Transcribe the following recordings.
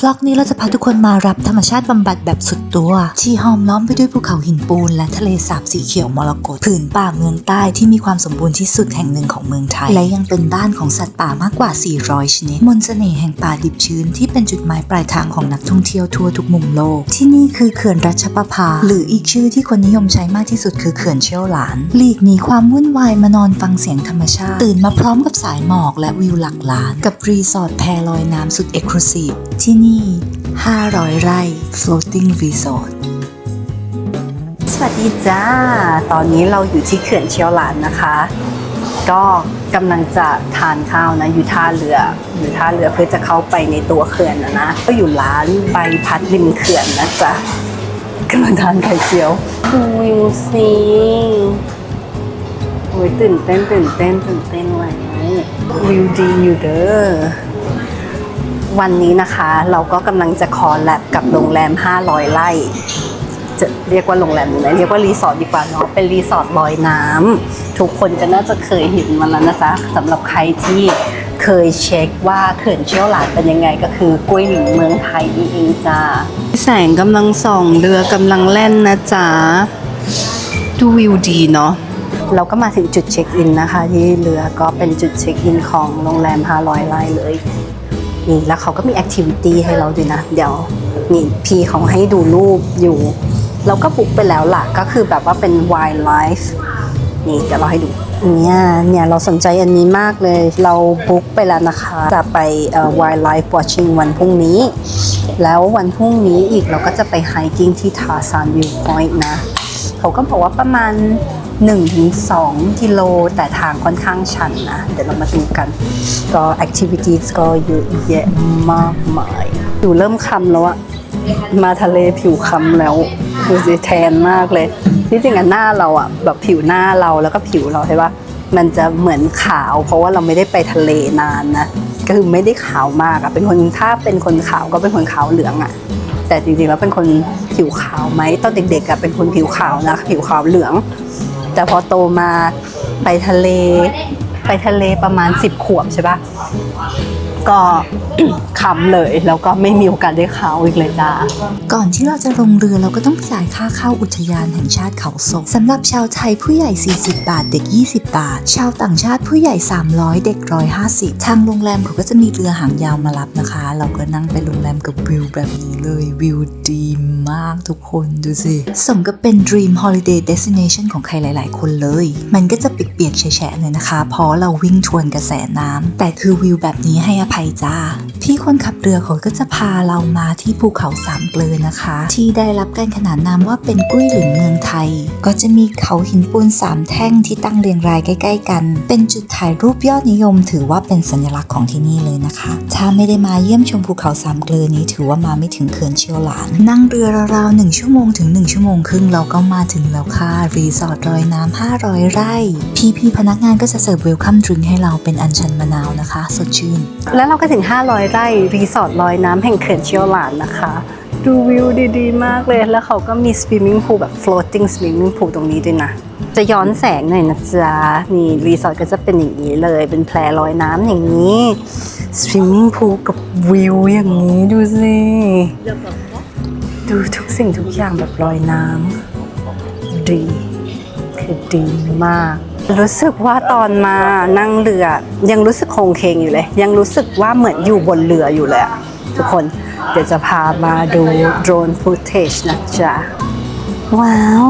ฟลอกนี้เราจะพาทุกคนมารับธรรมชาติบำบัดแบบสุดตัว ที่ห้อมล้อมไปด้วยภูเขาหินปูน และทะเลสาบสีเขียวมรกตผืนป่าเมืองใต้ที่มีความสมบูรณ์ที่สุดแห่งหนึ่งของเมืองไทย และยังเป็นบ้านของสัตว์ป่ามากกว่า 400 ชนิด มนต์เสน่ห์แห่งป่าดิบชื้นที่เป็นจุดหมายปลายทางของนักท่องเที่ยวทั่วทุกมุมโลก ที่นี่คือเขื่อนรัชประภา หรืออีกชื่อที่คนนิยมใช้มากที่สุดคือเขื่อนเชี่ยวหลาน หลีกหนีความวุ่นวายมานอนฟังเสียงธรรมชาติ ตื่นมาพร้อมกับสายหมอกและวิวหลักล้านกับรีสอร์ทแพลอยน้ำสุดเอกลูซีฟที่นี่500 ไร่ floating resort สวัสดีจ้า ตอนนี้เราอยู่ที่เขื่อนเชียวหลานนะคะ ก็กำลังจะทานข้าวนะ อยู่ท่าเรือ อยู่ท่าเรือเพื่อจะเข้าไปในตัวเขื่อนนะนะ ก็อยู่ร้านใบพัดริมเขื่อนนะจ๊ะกำลังทานไข่เจียวดูวิวสิโอ้ยตื่นเต้นตื่นเต้นตื่นเต้นเลยวิวดีอยู่เด้อ วันนี้นะคะเราก็กำลังจะคอลแลบกับโรงแรม 500 ไร่จะเรียกว่าโรงแรมหรือไม่เรียกว่ารีสอร์ทดีกว่าเนาะเป็นรีสอร์ทลอยน้ำทุกคนก็น่าจะเคยเห็นมันแล้วนะจ๊ะสำหรับใครที่เคยเช็คว่าเขื่อนเชี่ยวหลานเป็นยังไงก็คือกล้วยหลิงเมืองไทยนี่เองจ้าแสงกำลังส่องเรือกำลังแล่นนะจ๊ะดูวิวดีเนาะเราก็มาถึงจุดเช็คอินนะคะ ที่เรือก็เป็นจุดเช็คอินของโรงแรม500ไร่เลย นี่แล้วเขาก็มีแอคทิวิตี้ให้เราด้วยนะ เดี๋ยวนี่พี่เขาให้ดูรูปอยู่เราก็บุ๊กไปแล้วล่ะก็คือแบบว่าเป็น wildlife นี่เดี๋ยวเราให้ดูเนี่ยเนี่ยเราสนใจอันนี้มากเลยเราบุ๊กไปแล้วนะคะ จะไปเอ่อ wildlife watching วันพรุ่งนี้ แล้ววันพรุ่งนี้อีกเราก็จะไป hiking ที่ Tarzan View Point นะ เขาก็บอกว่าประมาณ 1-2กิโลแต่ทางค่อนข้างชันนะ เดี๋ยวเรามาดูกัน ก็ activities ก็เยอะแยะมากมายอยู่เริ่มคำแล้วอะมาทะเลผิวคำแล้วดูสิแทนมากเลยที่จริงอะหน้าเราอะแบบผิวหน้าเราแล้วก็ผิวเราใช่ปะมันจะเหมือนขาว เพราะว่าเราไม่ได้ไปทะเลนานนะก็คือไม่ได้ขาวมากอะเป็นคนถ้าเป็นคนขาวก็เป็นคนขาวเหลืองอะแต่จริงๆแล้วเป็นคนผิวขาวไหมตอนเด็กๆอะเป็นคนผิวขาวนะผิวขาวเหลือง แต่พอโตมาไปทะเล ไปทะเลประมาณ 10 ขวบใช่ปะ ก็ขำเลยแล้วก็ไม่มีโอกาสได้ขาวอีกเลยจ้าก่อนที่เราจะลงเรือเราก็ต้องจ่ายค่าเข้าอุทยานแห่งชาติเขาศกสำหรับชาวไทยผู้ใหญ่ 40 บาทเด็ก 20 บาท ชาวต่างชาติผู้ใหญ่ 300 เด็ก 150 ทางโรงแรมเขาก็จะมีเรือหางยาวมารับนะคะ เราก็นั่งไปโรงแรมกับวิวแบบนี้เลยวิวดีมากทุกคนดูสิสมกับเป็น Dream Holiday Destination ของใครหลาย ๆ คนเลย มันก็จะเปียกๆแฉะๆเลยนะคะเพราะเราวิ่งทวนกระแสน้ำแต่คือวิวแบบนี้ให้อภัยจ้าพี่คนขับเรือเขาก็จะพาเรามาที่ภูเขาสามเกลือนะคะ ที่ได้รับการขนานนามว่าเป็นกุ้ยหลินเมืองไทย ก็จะมีเขาหินปูนสามแท่งที่ตั้งเรียงรายใกล้ ๆ กัน เป็นจุดถ่ายรูปยอดนิยม ถือว่าเป็นสัญลักษณ์ของที่นี่เลยนะคะ ถ้าไม่ได้มาเยี่ยมชมภูเขาสามเกลือนี้ถือว่ามาไม่ถึงเขื่อนเชียวหลาน นั่งเรือราวๆหนึ่งชั่วโมงถึงหนึ่งชั่วโมงครึ่งเราก็มาถึงแล้วค่ะรีสอร์ทรอยน้ำ500 ไร่ พี่ๆพนักงานก็จะเสิร์ฟเวลคัมดริงให้เราเป็นอัญชันมะนาวนะคะ สดชื่นแล้วเราก็ถึง 500 ไร่รีสอร์ทลอยน้ำแห่งเขื่อนเชียวหลานนะคะ ดูวิวดีๆ มากเลย แล้วเขาก็มี swimming pool แบบ floating swimming pool ตรงนี้ด้วยนะ จะย้อนแสงหน่อยนะจ๊ะ นี่รีสอร์ทก็จะเป็นอย่างนี้เลย เป็นแพลลอยน้ำอย่างนี้ swimming pool กับวิวอย่างนี้ดูสิ ดูทุกสิ่งทุกอย่างแบบลอยน้ำดีคือดีมาก รู้สึกว่าตอนมานั่งเรือยังรู้สึกโคงเคงอยู่เลย ยังรู้สึกว่าเหมือนอยู่บนเรืออยู่เลยทุกคนเดี๋ยวจะพามาดูโดรนฟุตเทจนะจ๊ะ ว้าว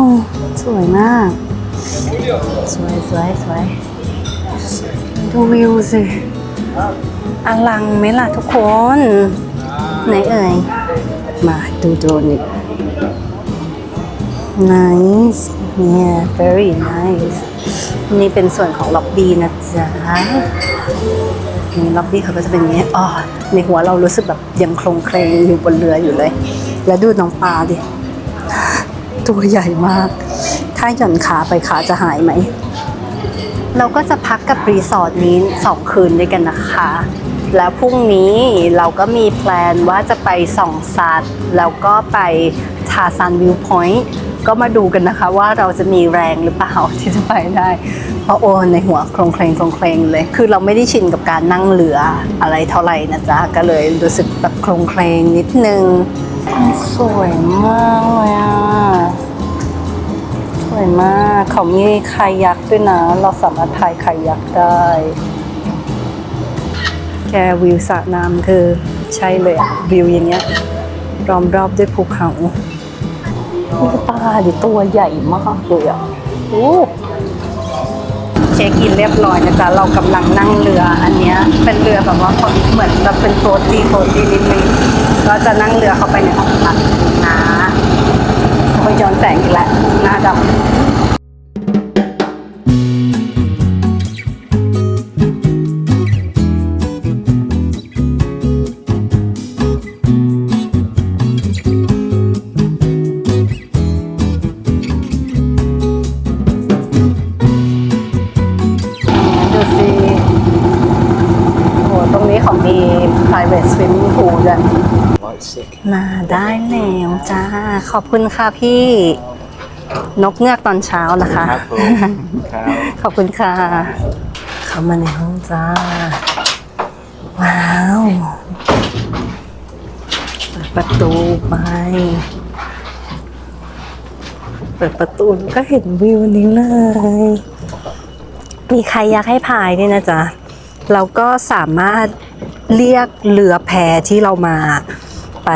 สวยมาก สวยสวยสวยดูวิวสิอลังไหมล่ะทุกคน ไหนเอ่ย มาดูโดรนอีก nice yeah very nice นี่เป็นส่วนของล็อบบี้นะจ๊ะนี่ล็อบบี้เขาก็จะเป็นอย่างนี้อ๋อในหัวเรารู้สึกแบบยังโครงเคลงอยู่บนเรืออยู่เลย แล้วดูน้องปลาดิ ตัวใหญ่มาก ถ้าหย่อนขาไปขาจะหายไหม เราก็จะพักกับรีสอร์ทนี้สองคืนด้วยกันนะคะ แล้วพรุ่งนี้เราก็มีแพลนว่าจะไปส่องสัตว์แล้วก็ไปทาซันวิวพอยต์ ก็มาดูกันนะคะว่าเราจะมีแรงหรือเปล่าที่จะไปได้ เพราะโอนในหัวโครงเคลงโครงเคลงเลย คือเราไม่ได้ชินกับการนั่งเรืออะไรเท่าไหร่นะจ๊ะ ก็เลยรู้สึกแบบโครงเคลงนิดนึง สวยมากเลยอะ สวยมากเขามีคายักด้วยนะ เราสามารถพายคายักได้ แกวิวสระน้ำคือใช่เลยวิวอย่างเงี้ยล้อมรอบด้วยภูเขา นี่ปลาดิตัวใหญ่มากเลยอะโอ้เช็คอินเรียบร้อยนะจ๊ะ เรากำลังนั่งเรืออันเนี้ยเป็นเรือแบบว่าเหมือนแบบเป็นโซลตีโซลตีนิดนึงก็จะนั่งเรือเข้าไปในห้องพักนะโอ้ยย้อนแสงอีกแล้วหน้าดำ อบคุณค่ะพี่นกเงือกตอนเช้านะคะ ครับผมครับ ขอบคุณค่ะ เข้ามาในห้องจ้า ว้าวเปิดประตูไป เปิดประตูก็เห็นวิวนี้เลย มีใครอยากให้พายด้วยนะจ๊ะ เราก็สามารถเรียกเรือแพที่เรามาไป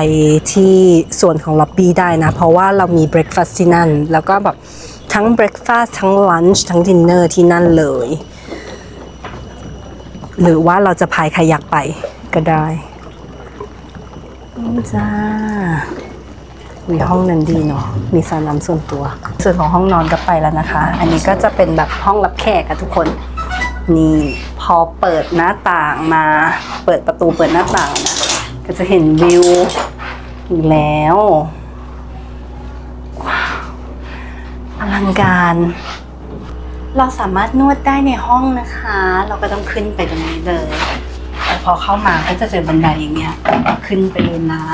ที่ส่วนของล็อบบี้ได้นะ เพราะว่าเรามีเบร a ฟาส t ที่นั่น แล้วก็แบบทั้งเบร a ฟาส t ทั้งลันช์ทั้งดินเนอร์ที่นั่นเลย หรือว่าเราจะพายคายักไปก็ได้นี่จ้ามีห้องนั้นดีเนาะ มีสระน้ำส่วนตัว ส่วนของห้องนอนก็ไปแล้วนะคะ อันนี้ก็จะเป็นแบบห้องรับแขกอะทุกคน นี่พอเปิดหน้าต่างมา เปิดประตูเปิดหน้าต่างนะ ก็จะเห็นวิว อีกแล้วว้าวอลังการ เราสามารถนวดได้ในห้องนะคะ เราก็ต้องขึ้นไปตรงนี้เลยแต่พอเข้ามาก็จะเจอบันไดอย่างเงี้ย ขึ้นไปเลยนะ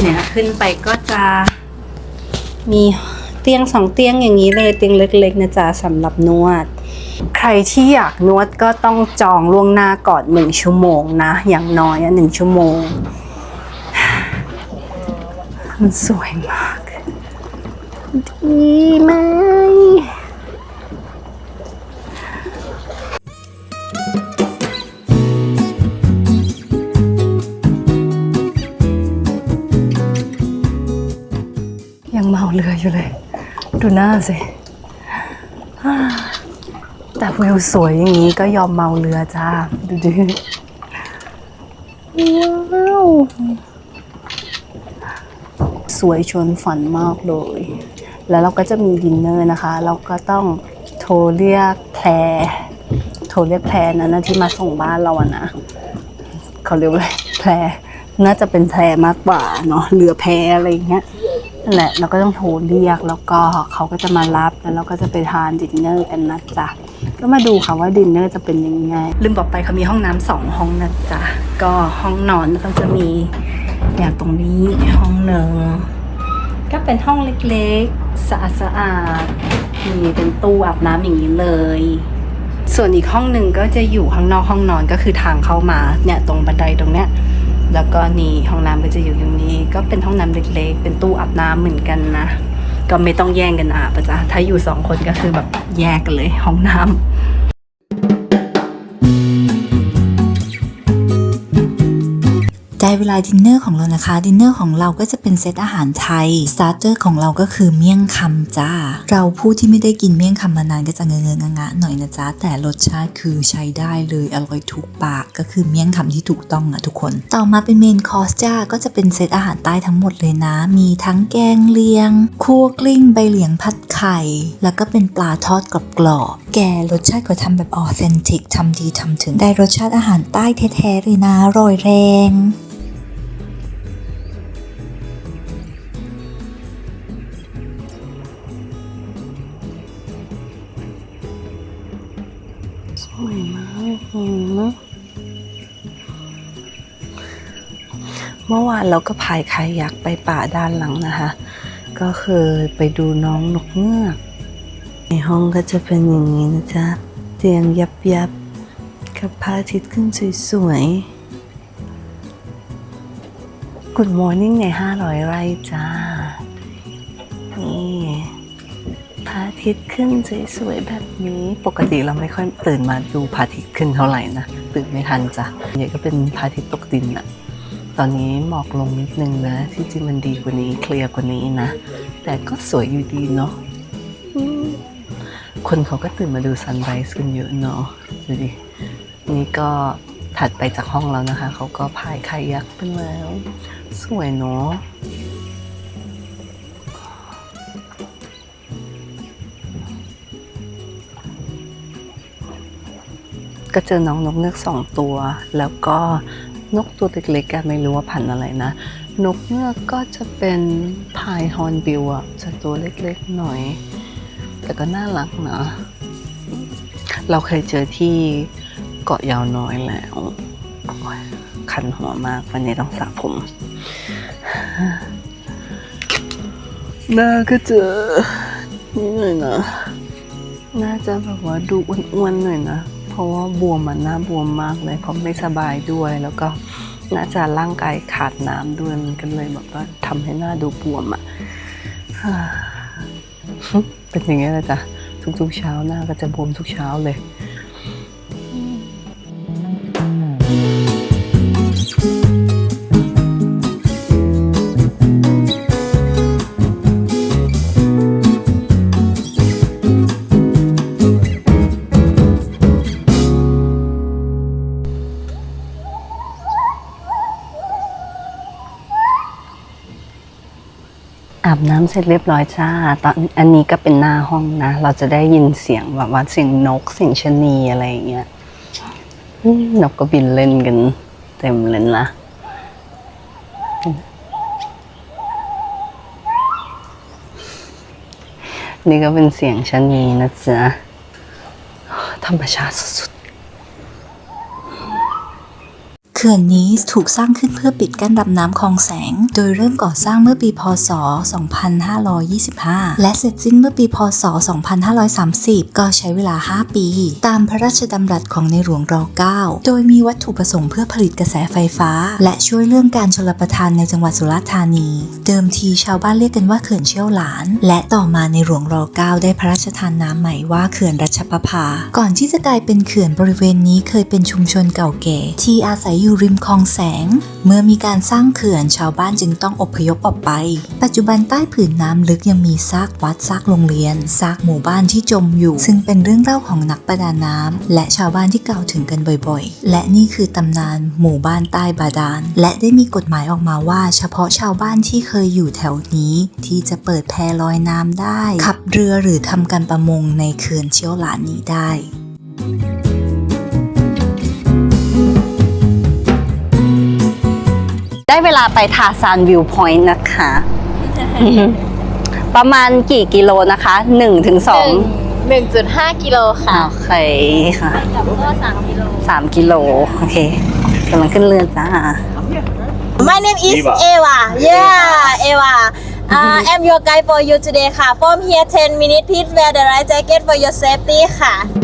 เนี่ยขึ้นไปก็จะมีเตียงสองเตียงอย่างนี้เลยเตียงเล็กๆนะจ๊ะสำหรับนวด ใครที่อยากนวดก็ต้องจองล่วงหน้าก่อนหนึ่งชั่วโมงนะ อย่างน้อยหนึ่งชั่วโมง มันสวยมาก ดีไหมยังเมาเรืออยู่เลย ดูหน้าสิอ่าแต่วิวสวยอย่างนี้ก็ยอมเมาเรือจ้า ดูดิว้าวส วยชวนฝันมากเลย แล้วเราก็จะมีดินเนอร์นะคะ เราก็ต้องโทรเรียกแพรโทรเรียกแพรนั้นนะที่มาส่งบ้านเราอะนะเขาเรียกอะไรแพรน่าจะเป็นแพรมากกว่าเนาะเรือแพรอะไรอย่างเงี้ยนั่นแหละเราก็ต้องโทรเรียกแล้วก็เขาก็จะมารับแล้วเราก็จะไปทานดินเนอร์กันนะจ๊ะก็มาดูค่ะว่าดินเนอร์จะเป็นยังไง ลืมบอกไปเขามีห้องน้ำสองห้องนะจ๊ะก็ห้องนอนก็จะมีอย่างตรงนี้ห้องหนึ่ง ก็เป็นห้องเล็กๆ สะอาดสะอาดๆมีเป็นตู้อาบน้ำอย่างนี้เลย ส่วนอีกห้องหนึ่งก็จะอยู่ข้างนอกห้องนอนก็คือทางเข้ามาเนี่ยตรงบันไดตรงเนี้ยแล้วก็นี่ห้องน้ำก็จะอยู่ตรงนี้ ก็เป็นห้องน้ำเล็กๆ เป็นตู้อาบน้ำเหมือนกันนะ ก็ไม่ต้องแย่งกันอาบอะจ้ะถ้าอยู่สองคนก็คือแบบแยกกันเลยห้องน้ำ เวลาดินเนอร์ของเรานะคะ ดินเนอร์ของเราก็จะเป็นเซตอาหารไทย สตาร์เตอร์ของเราก็คือเมี่ยงคำจ้า เราผู้ที่ไม่ได้กินเมี่ยงคำมานานก็จะเงื้อๆงะหน่อยนะจ๊ะแต่รสชาติคือใช้ได้เลยอร่อยถูกปากก็คือเมี่ยงคำที่ถูกต้องอะทุกคน ต่อมาเป็นเมนคอร์สจ้าก็จะเป็นเซตอาหารใต้ทั้งหมดเลยนะ มีทั้งแกงเลียงคั่วกลิ้งใบเหลียงผัดไข่ แล้วก็เป็นปลาทอดกรอบๆแกรสชาติก็ทำแบบออเซนติกทำดีทำถึงได้รสชาติอาหารใต้แท้ๆเลยนะอร่อยแรง เมื่อวานเราก็พายคายักไปป่าด้านหลังนะคะ ก็คือไปดูน้องนกเงือก ในห้องก็จะเป็นอย่างนี้นะจ๊ะ เตียงยับยับกับพระอาทิตย์ขึ้นสวยๆ Good morning ใน 500 ไร่จ้า ทิตย์ขึ้นสวยๆแบบนี้ ปกติเราไม่ค่อยตื่นมาดูพระอาทิตย์ขึ้นเท่าไหร่นะตื่นไม่ทันจ้ะใหญ่ก็เป็นพระอาทิตย์ตกดินอะตอนนี้หมอกลงนิดนึงนะที่จริงมันดีกว่านี้เคลียร์กว่านี้นะ แต่ก็สวยอยู่ดีเนาะคนเขาก็ตื่นมาดูซันไรส์กันเยอะเนาะดูดินี่ก็ถัดไปจากห้องแล้วนะคะ เขาก็พายคายักไปแล้ว สวยเนาะ ก็เจอน้องนกเงือกสองตัว แล้วก็นกตัวเล็กๆกันไม่รู้ว่าพันธุ์อะไรนะ นกเงือกก็จะเป็นพายฮอนบิลอะจะตัวเล็กๆหน่อย แต่ก็น่ารักนะ เราเคยเจอที่เกาะยาวน้อยแล้วคันหัวมากวันนี้ต้องสระผมหน้าก็เจอนี่หน่อยนะ น่าจะแบบว่าดูอ้วนๆหน่อยนะ เพราะว่าบวมมันหน้าบวมมากเลยเพราะไม่สบายด้วยแล้วก็น่าจะร่างกายขาดน้ำด้วยมันก็เลยแบบว่าทำให้หน้าดูบวมอะ่ะเป็นอย่างนี้แหละจ้ะทุกๆเช้าหน้าก็จะบวมทุกเช้าเลย อาบน้ำเสร็จเรียบร้อยจ้า ตอนอันนี้ก็เป็นหน้าห้องนะ เราจะได้ยินเสียงแบบว่าเสียงนกเสียงชะนีอะไรอย่างเงี้ยนกก็บินเล่นกัน เต็มเลยนะนี่ก็เป็นเสียงชะนีนะจ๊ะธรรมชาติสุด เขื่อนนี้ถูกสร้างขึ้นเพื่อปิดกั้นลำน้ำคลองแสง โดยเริ่มก่อสร้างเมื่อปีพศ 2525 และเสร็จสิ้นเมื่อปีพศ 2530 ก็ใช้เวลา 5 ปี ตามพระราชดำรัสของในหลวงร9 โดยมีวัตถุประสงค์เพื่อผลิตกระแสไฟฟ้า และช่วยเรื่องการชลประทานในจังหวัดสุราษฎร์ธานี เดิมทีชาวบ้านเรียกกันว่าเขื่อนเชี่ยวหลาน และต่อมาในหลวงร9 ได้พระราชทานนามใหม่ว่าเขื่อนรัชประภา ก่อนที่จะกลายเป็นเขื่อนบริเวณนี้เคยเป็นชุมชนเก่าแก่ ที่อาศัยอยู่ริมคลองแสง เมื่อมีการสร้างเขื่อนชาวบ้านจึงต้องอพยพออกไป ปัจจุบันใต้ผืนน้ำลึกยังมีซากวัดซากโรงเรียนซากหมู่บ้านที่จมอยู่ ซึ่งเป็นเรื่องเล่าของนักประดาน้ำและชาวบ้านที่กล่าวถึงกันบ่อยๆ และนี่คือตำนานหมู่บ้านใต้บาดาล และได้มีกฎหมายออกมาว่า เฉพาะชาวบ้านที่เคยอยู่แถวนี้ ที่จะเปิดแพลอยน้ำได้ ขับเรือหรือทำการประมงในเขื่อนเชี่ยวหลานนี้ได้ ได้เวลาไปทาซานวิวพอยต์นะคะ ประมาณกี่กิโลนะคะ1ถึงหนึ่ง2หนึ่งจุดห้ากิโลค่ะโอเคค่ะกับก็สามกิโล3กิโลโอเคกำลังขึ้นเรือจ้า My name is Eva. Eva yeah Eva uh, I'm your guide for you today ค่ะ From here 10 minutes please wear the right jacket for your safety ค่ะ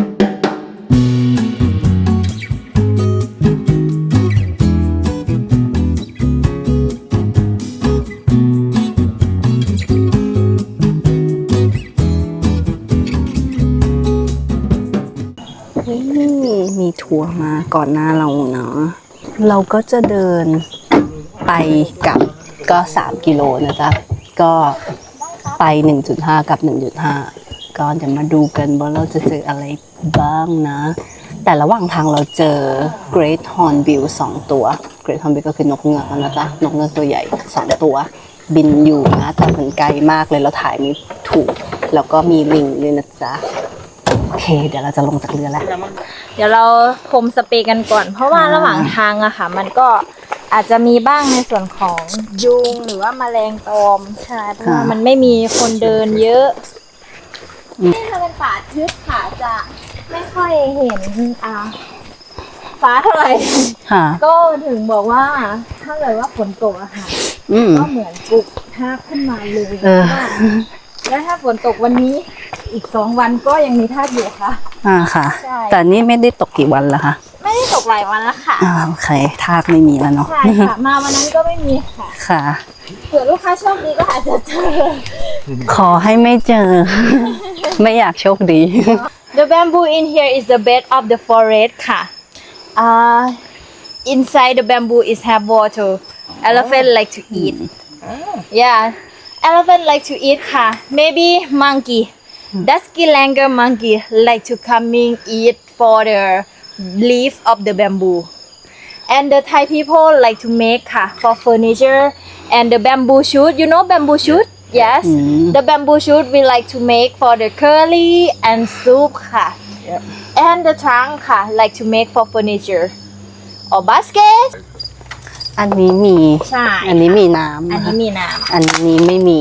ก่อนหน้าเราเนาะเราก็จะเดินไปกลับก็ 3 กิโลนะจ๊ะ ก็ไป 1.5 กับ 1.5 ก็เดี๋ยวมาดูกันว่าเราจะเจออะไรบ้างนะ แต่ระหว่างทางเราเจอ Great Hornbill 2 ตัว Great Hornbill ก็คือนกเงือกนะจ๊ะ นกเงือกตัวใหญ่ 2 ตัว บินอยู่นะ แต่มันไกลมากเลยเราถ่ายไม่ถูก แล้วก็มีลิงด้วยนะจ๊ะ โอเค เดี๋ยวเราจะลงจากเรือแล้ว เดี๋ยวเราพรมสเปรย์กันก่อน เพราะว่าอ่าระหว่างทางอะค่ะ มันก็อาจจะมีบ้างในส่วนของยุงหรือว่าแมลงตอมใช่เพราะว่ามันไม่มีคนเดินเยอะนี่ถ้าเป็นป่าทึบค่ะจะไม่ค่อยเห็นอ่าฟ้าเท่าไหร่ค่ะก็ถึงบอกว่าถ้าถ้าเกิดว่าฝนตกอะค่ะอืมก็เหมือนปลูกทากขึ้นมาเลยเออว่า แล้วถ้าฝนตกวันนี้อีกสองวันก็ยังมีทากอยู่ค่ะ อ่าค่ะ ใช่ แต่นี่ไม่ได้ตกกี่วันแล้วคะไม่ได้ตกหลายวันแล้วค่ะอ่าโอเคทากไม่มีแล้วเนาะใช่ค่ะ มาวันนั้นก็ไม่มีค่ะค่ะ เผื่อลูกค้าโชคดีก็อาจจะเจอ ขอให้ไม่เจอ ไม่อยากโชคดี The bamboo in here is the bed of the forest ค่ะ uh, inside the bamboo is have water elephant like to eat yeah elephant like to eat ค่ะ maybe monkey dusky langur monkey like to coming eat for the leaf of the bamboo and the Thai people like to make ค่ะ for furniture and the bamboo shoot you know bamboo shoot yes the bamboo shoot we like to make for the curry and soup ค่ะ and the trunk ค่ะ like to make for furniture or basket อันนี้มี ใช่ อันนี้มีน้ำอันนะคะนี้มีน้อันนี้ไม่มี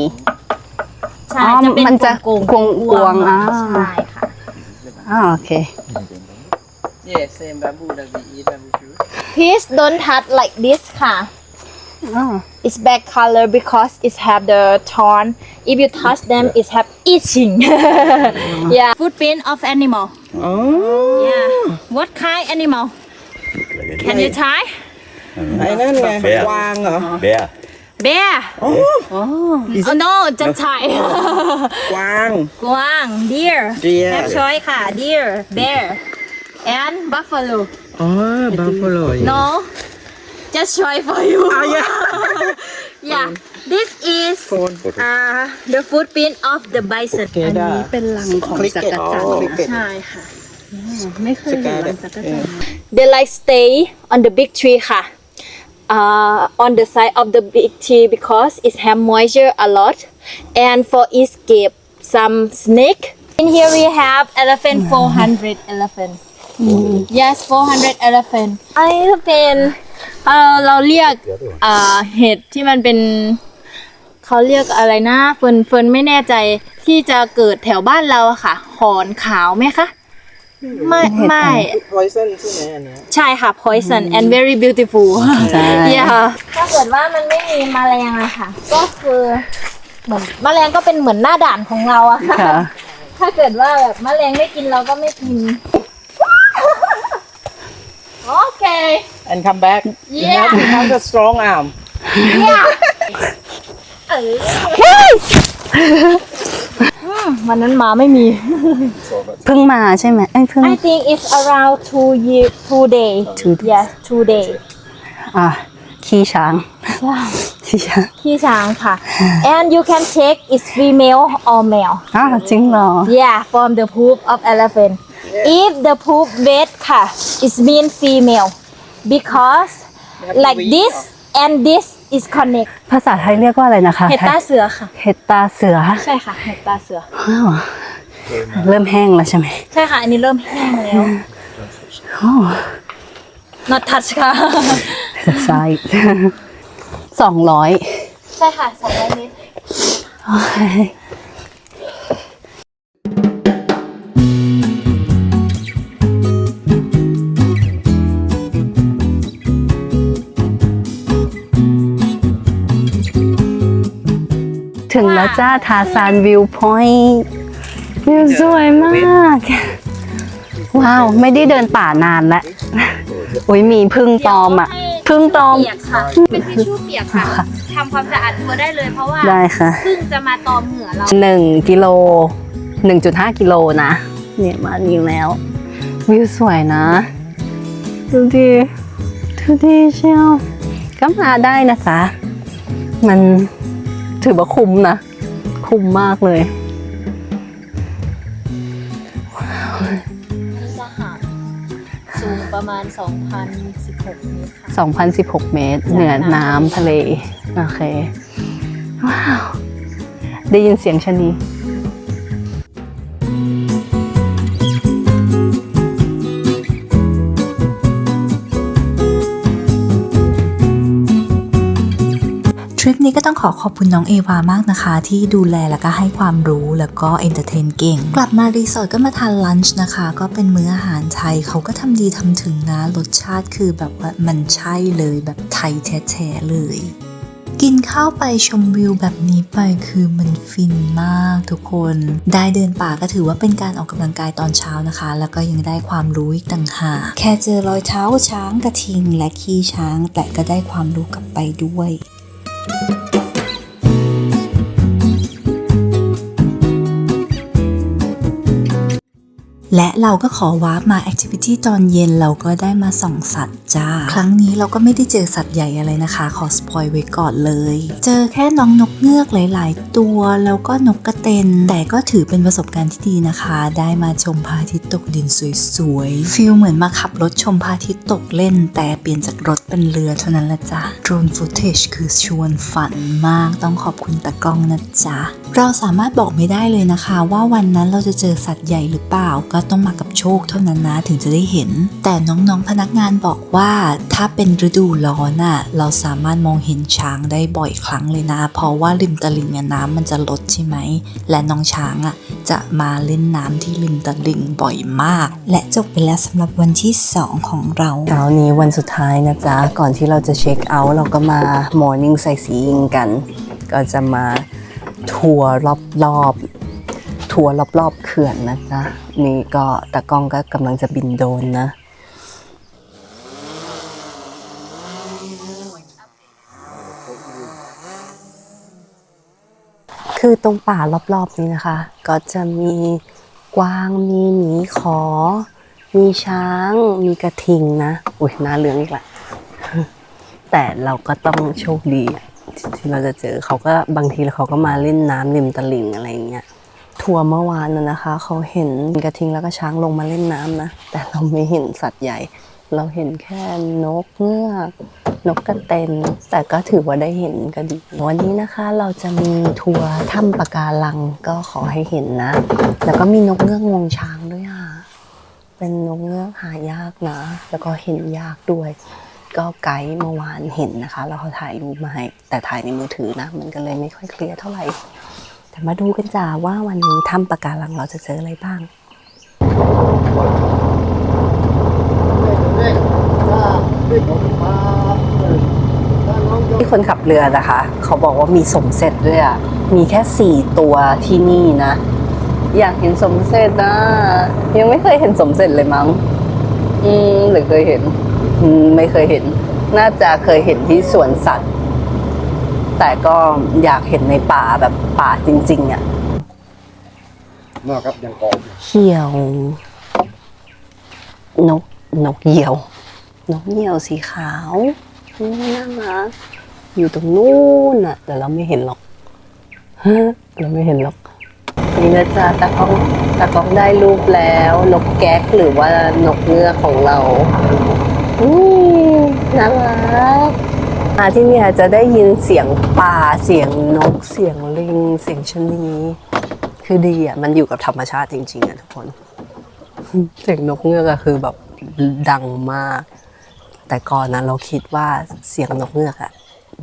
ำใช่อ๋อจะเป็นมันจะกวงกวงๆกวงอ่า ใช่ค่ะอ่าโอเค Yeah, same bamboo that we eat bamboo shoot. please don't touch like this ค่ะ อ๋อ it's bad color because it have the thorn if you touch them it have itching yeah footprint of animal yeah what kind animal can you try ไอ้นั่นไงกวางเหรอ Bear. bear oh no จะใช่กวาง กวาง deer Deer have choice ค่ะ deer bear and buffalo อ๋อ buffalo no just try for you yeah this is uh the footprint of the bison เกด้า เป็นรังของคลิกจัเก็ตกรจันทคร์ลิกเก็ต ใช่ค่ะ ไม่เคยสเห็กานยรังจักรจันทร์ they like stay on the big tree ค่ะ uh, on the side of the big tree because it have moisture a lot and for escape some snake in here we have elephant 400 elephant yes 400 elephant อันนี้จะเป็นเอ่อเราเรียกอ่าเห็ดที่มันเป็นเขาเรียกอะไรนะเฟิร์นเฟิร์นไม่แน่ใจที่จะเกิดแถวบ้านเราอะค่ะหอนขาวไหมคะ ไม่ไม่ poison ใช่ไหมอันเนี้ยใช่ค่ะ poison and very beautiful ใช่ yeah ถ้าเกิดว่ามันไม่มีแมลงอะค่ะ ก็คือเหมือนแมลงก็เป็นเหมือนหน้าด่านของเราอะค่ะ ค่ะ ถ้าเกิดว่าแบบแมลงไม่กินเราก็ไม่กิน โอเค and come back you Yeah. have to have the strong arm เอออืม วันนั้นหมาไม่มี เพิ่งมาใช่ไหมเอ้ยเพิ่ง I think it's around two year two day Two days. yes two day อ่ะขี้ช้างขี้ช้าง ขี้ช้างค่ะ and you can check is female or male อ้าวจริงเหรอ yeah from the poop of elephant if the poop wet ค่ะ it mean female because like this and this is connect ภาษาไทยเรียกว่าอะไรนะคะเห็ดตาเสือค่ะ เห็ดตาเสือใช่ค่ะ เห็ดตาเสืออ้าวเริ่มแห้งแล้วใช่ไหมใช่ค่ะ อันนี้เริ่มแห้งแล้วโอ้ not touch ค่ะใช่สองร้อยใช่ค่ะสองร้อยเมตร ถึงแล้วจ้าทาซานวิวพอยต์วิวสวยมาก ว้าว ไม่ได้เดินป่านานแล้วอุ้ยมีพึ่งตอมอะ พึ่งตอม เปียกค่ะ เป็นทิชชู่เปียกค่ะทำความสะอาดตัวได้เลยเพราะว่าได้ค่ะพึ่งจะมาตอมเหงื่อเราหนึ่งกิโลหนึ่งจุดห้ากิโลนะ เนี่ยมานี่แล้ว วิวสวยนะ ดูดิดูดิเชียวก็มาได้นะจ๊ะมัน ถือว่าคุ้มนะ คุ้มมากเลยนี่จะห่างสูงประมาณ 2,016เมตรค่ะ2,016 เมตร เหนือน้ำทะเล โอเค ว้าว ได้ยินเสียงชะนี ก็ต้องขอขอบคุณน้องเอวามากนะคะ ที่ดูแลแล้วก็ให้ความรู้แล้วก็เอนเตอร์เทนเก่ง กลับมารีสอร์ทก็มาทานลันช์นะคะ ก็เป็นมื้ออาหารไทยเขาก็ทำดีทำถึงนะ รสชาติคือแบบว่ามันใช่เลยแบบไทยแท้ๆเลยกินข้าวไปชมวิวแบบนี้ไปคือมันฟินมากทุกคน ได้เดินป่าก็ถือว่าเป็นการออกกำลังกายตอนเช้านะคะ แล้วก็ยังได้ความรู้อีกต่างหากแค่เจอรอยเท้าช้างกระทิงและขี้ช้าง แต่ก็ได้ความรู้กลับไปด้วย และเราก็ขอวาร์ปมาแอคทิวิตี้ตอนเย็นเราก็ได้มาส่องสัตว์จ้า ครั้งนี้เราก็ไม่ได้เจอสัตว์ใหญ่อะไรนะคะ ขอสปอยไว้ก่อนเลย เจอแค่น้องนกเงือกหลาย ๆ ตัว แล้วก็นกกระเตน แต่ก็ถือเป็นประสบการณ์ที่ดีนะคะ ได้มาชมพระอาทิตย์ตกดินสวยๆฟิลเหมือนมาขับรถชมพระอาทิตย์ตกเล่น แต่เปลี่ยนจากรถเป็นเรือเท่านั้นละจ้ะโดรนฟุตเทจคือชวนฝันมากต้องขอบคุณตากล้องนะจ๊ะเราสามารถบอกไม่ได้เลยนะคะ ว่าวันนั้นเราจะเจอสัตว์ใหญ่หรือเปล่าก็ต้องมากับโชคเท่านั้นนะถึงจะได้เห็น แต่น้องๆพนักงานบอกว่าถ้าเป็นฤดูร้อนน่ะเราสามารถมองเห็นช้างได้บ่อยครั้งเลยนะ เพราะว่าริมตลิ่งเนี่ยน้ำมันจะลดใช่ไหม และน้องช้างอะจะมาเล่นน้ำที่ริมตลิ่งบ่อยมาก และจบไปแล้วสำหรับวันที่ 2 ของเราเช้านี้วันสุดท้ายนะจ๊ะ ก่อนที่เราจะเช็คเอาท์เราก็มา Morning Sightseeing กัน ก็จะมาทัวร์รอบๆ ทัวร์รอบๆเขื่อนนะจ๊ะนี่ก็ตากล้องก็กำลังจะบินโดนนะคือตรงป่ารอบๆนี้นะคะ ก็จะมีกวางมีหมีขอ มีช้าง มีกระทิงนะ อุ้ยหน้าเหลืองอีกละแต่เราก็ต้องโชคดีที่เราจะเจอเขาก็บางทีเขาก็มาเล่นน้ำริมตลิ่งอะไรอย่างเงี้ย ทัวร์เมื่อวานน่ะนะคะ เขาเห็นกระทิงแล้วก็ช้างลงมาเล่นน้ำนะ แต่เราไม่เห็นสัตว์ใหญ่ เราเห็นแค่นกเงือกนกกระเต็นแต่ก็ถือว่าได้เห็นก็ดี วันนี้นะคะเราจะมีทัวร์ถ้ำปะการังก็ขอให้เห็นนะ แล้วก็มีนกเงือกงวงช้างด้วยอะ เป็นนกเงือกหายากนะ แล้วก็เห็นยากด้วย ก็ไกด์เมื่อวานเห็นนะคะ แล้วเขาถ่ายรูปมาให้ แต่ถ่ายในมือถือนะ มันก็เลยไม่ค่อยเคลียร์เท่าไหร่ แต่มาดูกันจ้าว่าวันนี้ถ้ำปะการังเราจะเจออะไรบ้างที่คนขับเรือนะคะ เขาบอกว่ามีสมเสร็จด้วยอะ มีแค่สี่ตัวที่นี่นะ อยากเห็นสมเสร็จนะยังไม่เคยเห็นสมเสร็จเลยมั้ง อืมหรือเคยเห็น อืมไม่เคยเห็น น่าจะเคยเห็นที่สวนสัตว์ แต่ก็อยากเห็นในป่าแบบป่าจริงๆอะนอกครับยังกรอบอยู่เหี่ยวนกนกเหยี่ยวนกเหยี่ยวสีขาวอืมน่ารักอยู่ตรงนู้นน่ะ แต่เราไม่เห็นหรอกฮะเราไม่เห็นหรอกนี่นะจ๊ะตากล้องตากล้องได้รูปแล้ว นกแก๊กหรือว่านกเงือกของเราอืมน่ารัก มาที่เนี่ยจะได้ยินเสียงป่าเสียงนก เสียงลิง เสียงชนี คือดีอะ มันอยู่กับธรรมชาติจริง ๆ อะทุกคน เสียงนกเงือกอะคือแบบดังมาก แต่ก่อนนะเราคิดว่าเสียงนกเงือกอะ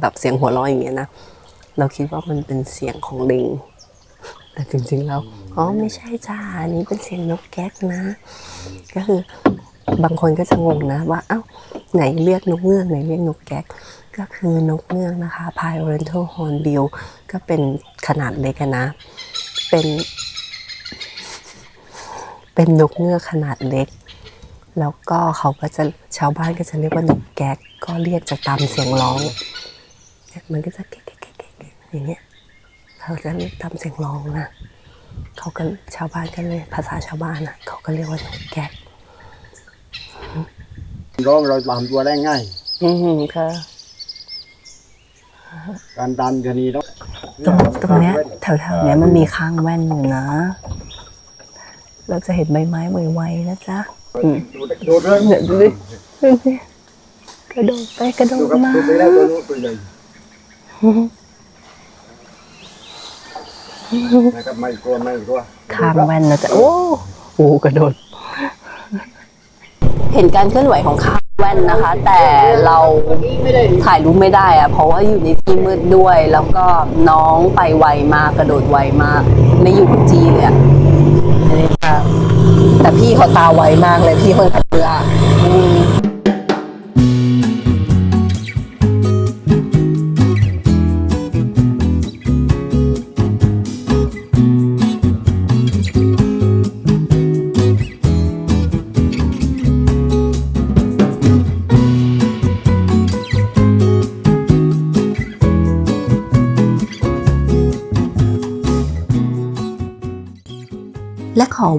แบบเสียงหัวเราะอย่างเงี้ยนะ เราคิดว่ามันเป็นเสียงของลิง แต่จริงๆแล้วอ๋อไม่ใช่จ้าอันนี้เป็นเสียงนกแก๊กนะ ก็คือบางคนก็จะงงนะว่า เอ้า ไหนเรียกนกเงือกไหนเรียกนกแก๊กก็คือนกเงือกนะคะ p i o r e n t a l hornbill ก็เป็นขนาดเล็กนะ เป็น เป็นนกเงือกขนาดเล็ก แล้วก็เขาก็จะชาวบ้านก็จะเรียกว่านกแก๊ก ก็เรียกจะตามเสียงร้องเนี่ยมันก็จะแก๊กแก๊กแก๊กแก๊กอย่างเงี้ยเขาจะเรียกตามเสียงร้องนะ เขาก็ชาวบ้านก็เลยภาษาชาวบ้านนะเขาก็เรียกว่านกแก๊ก ร้องเราตามตัวได้ง่าย อืมค่ะ การดันคดีต้องตรงตรงเนี้ยแถวๆเนี้ยมันมีข้างแว่นอยู่นะ เราจะเห็นใบไม้ไวๆนะจ๊ะอืมโดดเลยเนี่ยดูดิดูดิกระโดดไปกระโดดูดครับมาดูไปแล้วตัวนู้นตัวใหญ่นะครับไม่กลัวไม่กลัวข้างแว่นนะจ๊ะโอ้โหกระโดด เห็นการเคลื่อนไหวของข้าแว่นนะคะ แต่เราถ่ายรูปไม่ได้อะเพราะว่าอยู่ในที่มืดด้วย แล้วก็น้องไปไวมากกระโดดไวมาก ไม่อยู่กับจีเลยอะนี่ค่ะแต่พี่เขาตาไวมากเลยพี่คนขับเรืออืม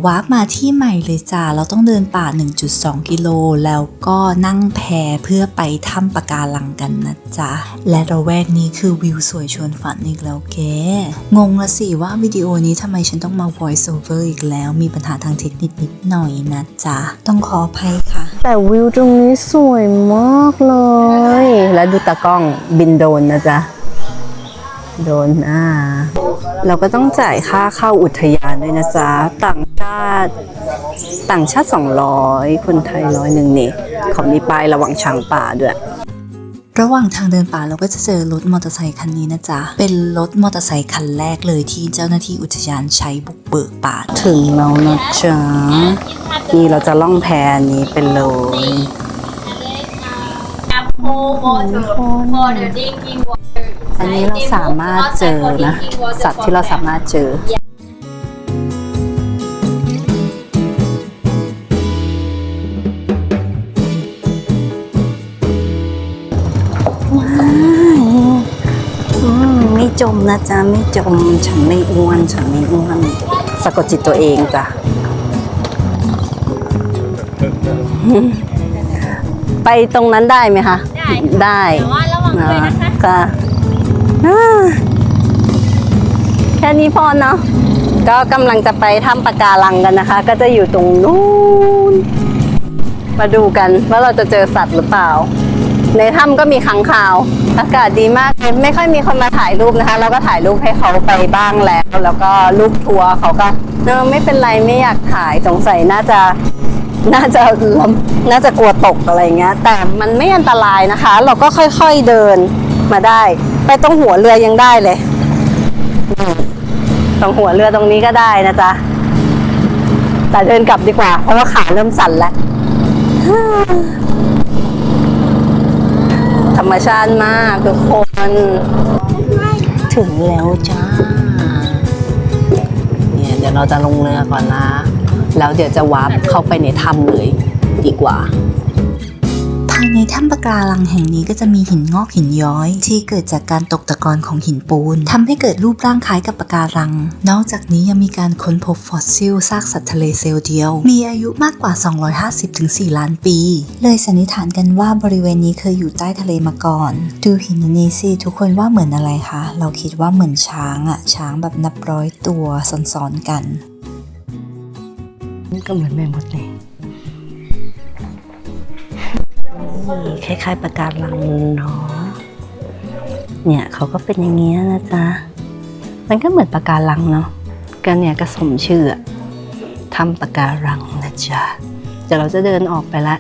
วาร์ปมาที่ใหม่เลยจ้า เราต้องเดินป่า 1.2 กิโล แล้วก็นั่งแพเพื่อไปถ้ำปะการังกันนะจ๊ะ และระแวกนี้คือวิวสวยชวนฝันอีกแล้วแก งงละสิว่าวิดีโอนี้ทำไมฉันต้องมา voice over อีกแล้วมีปัญหาทางเทคนิคนิดหน่อยนะจ๊ะ ต้องขออภัยค่ะ แต่วิวตรงนี้สวยมากเลย แล้วดูตากล้องบินโดนนะจ๊ะโดนอ่าเราก็ต้องจ่ายค่าเข้าอุทยานด้วยนะจ๊ะ ต่างาติ ต่างชาติ 200 คนไทยร้อยหนึ่งนี่เขามีป้ายระวังช้างป่าด้วย ระหว่างทางเดินป่าเราก็จะเจอรถมอเตอร์ไซคันนี้นะจ๊ะ เป็นรถมอเตอร์ไซคันแรกเลยที่เจ้าหน้าที่อุทยานใช้บุกเบิกป่า ถึงแล้วนะจ๊ะ นี่เราจะล่องแพนี้เป็นเลย Apple water for the drinking water อันนี้เราสามารถเจอนะ สัตว์ที่เราสามารถเจอ จมนะจ๊ะไม่จมฉันไม่อ้วนฉันไม่อ้วนสะกดจิตตัวเองจ้ะไปตรงนั้นได้ไหมคะ ได้ค่ะได้แต่ว่าระวังด้วยนะคะ ค่ะอ่าแค่นี้พอเนาะก็กำลังจะไปถ้ำปะการังกันนะคะ ก็จะอยู่ตรงนู้นมาดูกันว่าเราจะเจอสัตว์หรือเปล่า ในถ้ำก็มีขังข่าว อากาศดีมากเลยไม่ค่อยมีคนมาถ่ายรูปนะคะ เราก็ถ่ายรูปให้เขาไปบ้างแล้ว แล้วก็ลูกทัวร์เขาก็เออไม่เป็นไรไม่อยากถ่ายสงสัยน่าจะน่าจะลำน่าจะกลัวตกอะไรเงี้ย แต่มันไม่อันตรายนะคะ เราก็ค่อยๆเดินมาได้ ไปตรงหัวเรือยังได้เลยตรงหัวเรือตรงนี้ก็ได้นะจ๊ะแต่เดินกลับดีกว่า เพราะว่าขาเริ่มสั่นแล้ว รมชาติมากทุกคน ถึงแล้วจ้า เนี่ยเดี๋ยวเราจะลงเรือก่อนนะ แล้วเดี๋ยวจะวาร์ปเข้าไปในถ้ำเลยดีกว่า ภายในถ้ำปะการังแห่งนี้ก็จะมีหินงอกหินย้อย ที่เกิดจากการตกตะกอนของหินปูนทำให้เกิดรูปร่างคล้ายกับปะการัง นอกจากนี้ยังมีการค้นพบฟอสซิลซากสัตว์ทะเลเซลล์เดียว มีอายุมากกว่า 250-4 ล้านปี เลยสันนิษฐานกันว่าบริเวณนี้เคยอยู่ใต้ทะเลมาก่อน ดูหินนนี้สิทุกคนว่าเหมือนอะไรคะ เราคิดว่าเหมือนช้างอะช้างแบบนับร้อยตัวซ้อนๆกันนี่ก็เหมือนแม่มดเลย คล้ายๆประการลังเนาะเนี่ยเขาก็เป็นอย่างเงี้ยนะจ๊ะ มันก็เหมือนประการลังเนาะก็เนี่ยก็สมชื่อทำประการังนะจ๊ะเดี๋ยวเราจะเดินออกไปละ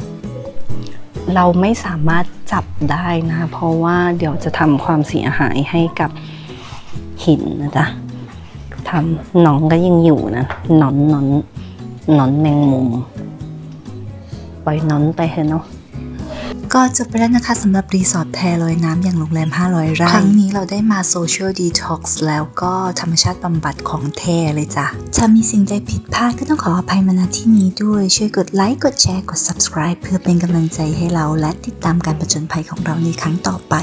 เราไม่สามารถจับได้นะ เพราะว่าเดี๋ยวจะทำความเสียหายให้กับหินนะจ๊ะทำหนองก็ยังอยู่นะหนอนหนอนหนอนแมงมุม ปล่อยหนอนไปเถอะเนาะ ก็จบไปแล้วนะคะสำหรับรีสอร์ทแพลอยน้ำอย่างโรงแรม 500 ไร่ ครั้งนี้เราได้มาโซเชียลดีท็อกซ์แล้วก็ธรรมชาติบำบัดของแท้เลยจ้ะ ถ้ามีสิ่งใดผิดพลาดก็ต้องขออภัยมาณที่นี้ด้วย ช่วยกดไลค์ กดแชร์ กด subscribe เพื่อเป็นกำลังใจให้เราและติดตามการผจญภัยของเราในครั้งต่อไป